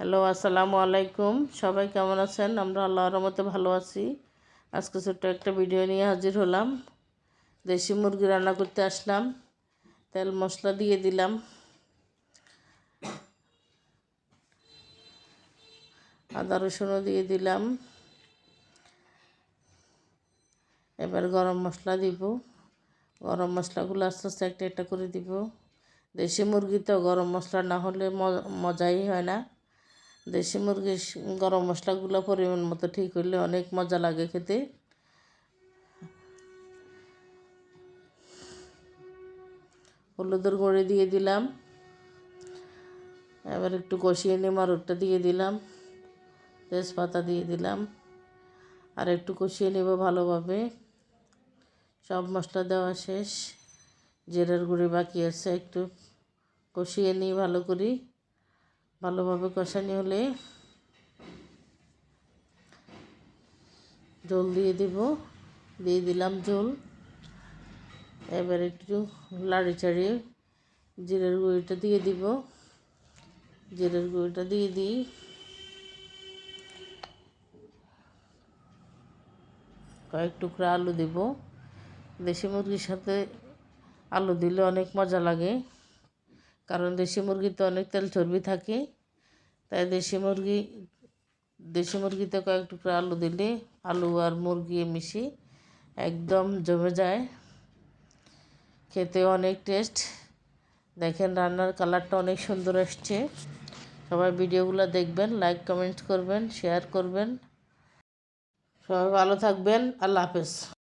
Hello, আসসালামু আলাইকুম। সবাই কেমন আছেন? আমরা আল্লাহর মতো ভালো আছি। আজকে ছোট্ট একটা ভিডিও নিয়ে হাজির হলাম। দেশি মুরগি রান্না করতে আসলাম। তেল মশলা দিয়ে দিলাম। আদা রসুনও দিয়ে দিলাম। এবার গরম মশলা দিব। গরম মশলাগুলো আস্তে আস্তে একটা একটা করে দিব। দেশি মুরগি তো গরম মশলা না হলে মজাই হয় না। দেশি মুরগির গরম মশলাগুলো পরিমাণ মতো ঠিক হইলে অনেক মজা লাগে খেতে। হলুদের গুঁড়ি দিয়ে দিলাম। এবার একটু কষিয়ে নিয়ে মারুরটা দিয়ে দিলাম। তেজপাতা দিয়ে দিলাম। আর একটু কষিয়ে নেব ভালোভাবে। সব মশলা দেওয়া শেষ। জিরার গুঁড়ি বাকি আছে, একটু কষিয়ে নিই ভালো করি ভালোভাবে কষানি হলে জল দিয়ে দিব। দিয়ে দিলাম জল। এবার একটু লাড়ি চাড়িয়ে জিরের গুঁড়িটা দিয়ে দিব। জিরের গুঁড়িটা দিয়ে দিই। কয়েক টুকরা আলু দিব। দেশি মুরগির সাথে আলু দিলে অনেক মজা লাগে। কারণ দেশি মুরগিতে অনেক তেল চর্বি থাকে, তাই দেশি মুরগি, দেশি মুরগিতে কয়েক টুকরা আলু দিলে আলু আর মুরগি মিশিয়ে একদম জমে যায়। খেতে অনেক টেস্ট দেখেন রান্নার কালারটা অনেক সুন্দর আসছে। সবাই ভিডিওগুলো দেখবেন লাইক কমেন্ট করবেন শেয়ার করবেন। সবাই ভালো থাকবেন। আল্লাহ হাফেজ।